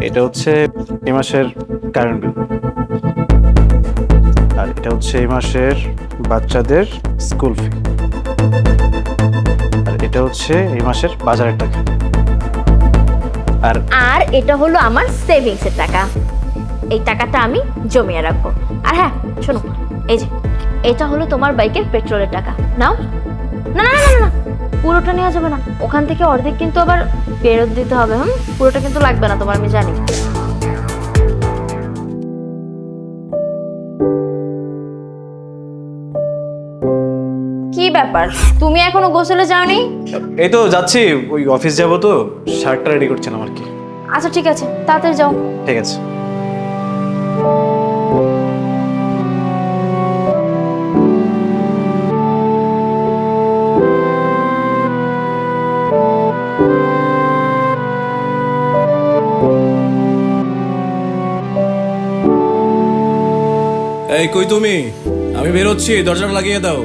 এটা হচ্ছে এই মাসের কারেন্ট বিল আর এটা হচ্ছে এই মাসের বাচ্চাদের স্কুল ফি আর এটা হচ্ছে এই মাসের বাজারের টাকা। আর আর এটা হলো আমার সেভিংসের টাকা। এই টাকাটা আমি জমিয়ে রাখব। আর হ্যাঁ শোনো এই যে এটা হলো তোমার বাইকের পেট্রোলের টাকা। নাও। না না না, না না। পুরোটা নেওয়া যাবে না। ওখান থেকে অর্ধেক কিন্তু আবার ফেরত দিতে হবে হুম? পুরোটা কিন্তু লাগবে না তোমার আমি জানি। কি ব্যাপার? তুমি এখনও গোসলে যাওনি? এই তো যাচ্ছি। ওই অফিস যাব তো শার্টটা রেডি করছিলাম আর কি। আচ্ছা ঠিক আছে। তাড়াতাড়ি যাও। ঠিক আছে। এই কই তুমি? আমি বেরোচ্ছি দরজাটা লাগিয়ে দাও।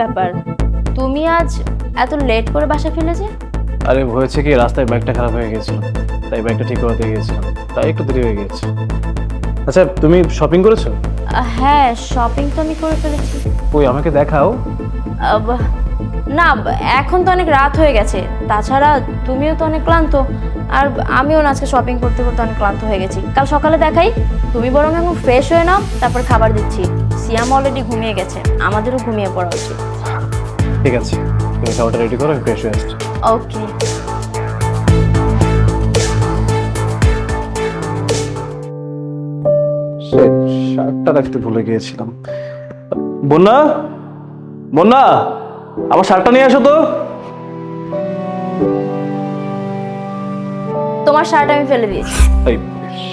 ব্যাপার? তুমি আজ এত লেট করে বাসা ফিরেছে আরে হয়েছে কি রাস্তায় বাইকটা খারাপ হয়ে গেছিল তাই বাইকটা ঠিক করাতে গিয়েছিলাম। তাই একটু দেরি হয়ে গেছে আচ্ছা তুমি শপিং করেছ? হ্যাঁ শপিং তো আমি করে ফেলেছি। ওই আমাকে দেখাও। না এখন তো অনেক রাত হয়ে গেছে। তাছাড়া তুমিও তো অনেক ক্লান্ত। আর আমিও না আজকে শপিং করতে করতে অনেক ক্লান্ত হয়ে গেছি। কাল সকালে দেখাই। তুমি বরং এখন ফ্রেশ হয়ে নাও তারপর খাবার দিচ্ছি। সিয়াম অলরেডি ঘুমিয়ে গেছে। আমাদেরও ঘুমিয়ে পড়া উচিত। ঠিক আছে তুমি খাবারটা রেডি করো আমি ফ্রেশ হয়ে আসছি। ওকে শার্টটা রাখতে ভুলে গিয়েছিলাম। বন্যা? বন্যা আমার শার্টটা নিয়ে আসো তো। তোমার শার্ট আমি ফেলে দিয়েছি। এই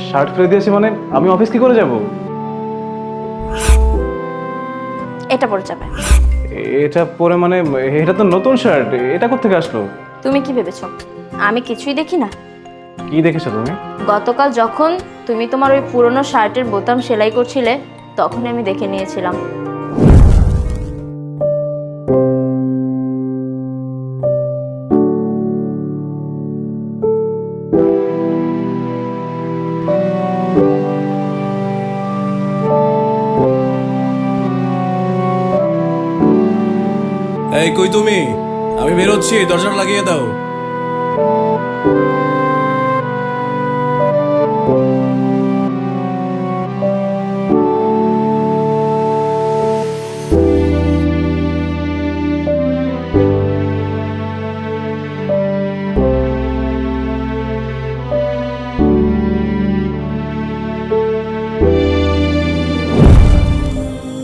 শার্ট ফেলে দিয়েছি মানে আমি অফিস কি করে যাব? এটা পরে যাবে। এটা পরে মানে এটা তো নতুন শার্ট এটা কোথেকে আসলো? তুমি কি ভেবেছো? আমি কিছুই দেখি না কি দেখেছ তুমি? গতকাল যখন তুমি তোমার ওই পুরনো শার্টের বোতাম সেলাই করছিলে তখন আমি দেখে নিয়েছিলাম। এই কই তুমি? আমি বেরোচ্ছি দরজাটা লাগিয়ে দাও।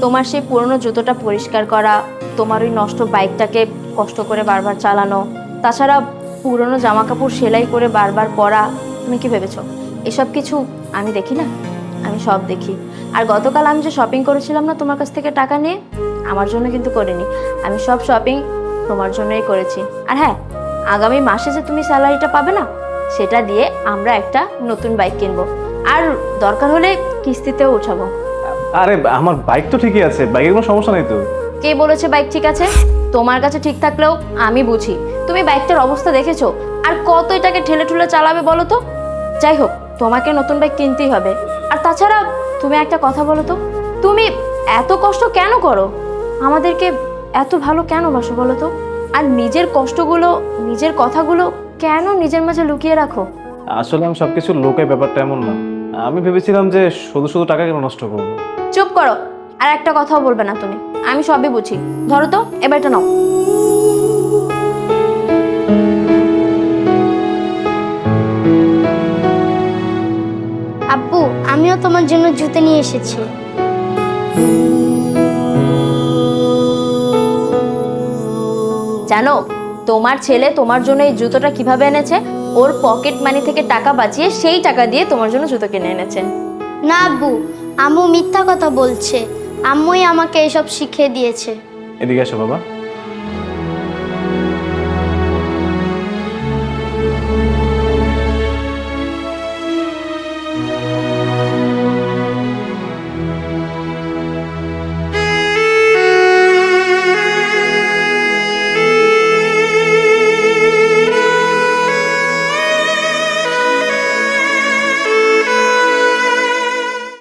তোমার সেই পুরনো জুতোটা পরিষ্কার করা তোমার ওই নষ্ট বাইকটাকে কষ্ট করে বারবার চালানো, তাছাড়া পুরনো জামা কাপড় সেলাই করে বারবার পরা, তুমি কি ভেবেছো? এসব কিছু আমি দেখি না? আমি সব দেখি। আর গতকাল আমি যে শপিং করেছিলাম না তোমার কাছ থেকে টাকা নিয়ে, আমার জন্য কিন্তু করিনি। আমি সব শপিং তোমার জন্যই করেছি। আর হ্যাঁ আগামী মাসে যে তুমি স্যালারিটা পাবে না, সেটা দিয়ে আমরা একটা নতুন বাইক কিনবো। আর দরকার হলে কিস্তিতেও উঠাবো। আরে, আমার বাইক তো ঠিকই আছে, বাইকের কোনো সমস্যা নেই তো। কে বলেছে বাইক ঠিক আছে? তোমার কাছে ঠিক থাকলেও আমি বুঝি। তুমি বাইকটার অবস্থা দেখেছ? আর কত এটাকে ঠেলে ঠুলে চালাবে বলো তো? যাই হোক তোমাকে নতুন বাইক কিনতেই হবে। আর তাছাড়া তুমি একটা কথা বলো তো? তুমি এত কষ্ট কেন করো? আমাদেরকে এত ভালো কেন বাসো বলো তো? আর নিজের কষ্টগুলো নিজের কথাগুলো কেন নিজের মাঝে লুকিয়ে রাখো? আসলে আমি সবকিছু লোকের ব্যাপারটা এমন না। আমি ভেবেছিলাম যে শুধু শুধু টাকা কেন নষ্ট করব। চুপ করো। আর একটা কথাও বলবে না তুমি। আমি সবই বুঝি। ধরো তো এবার এটা নাও। আব্বু আমিও তোমার জন্য জুতো নিয়ে এসেছি। জানো তোমার ছেলে তোমার জন্য এই জুতোটা কীভাবে এনেছে? ওর পকেট মানি থেকে টাকা বাঁচিয়ে সেই টাকা দিয়ে তোমার জন্য জুতো কিনে এনেছে। না আব্বু আম্মু মিথ্যা কথা বলছে। আম্মুই আমাকে এসব শিখিয়ে দিয়েছে। এদিকে আসো বাবা।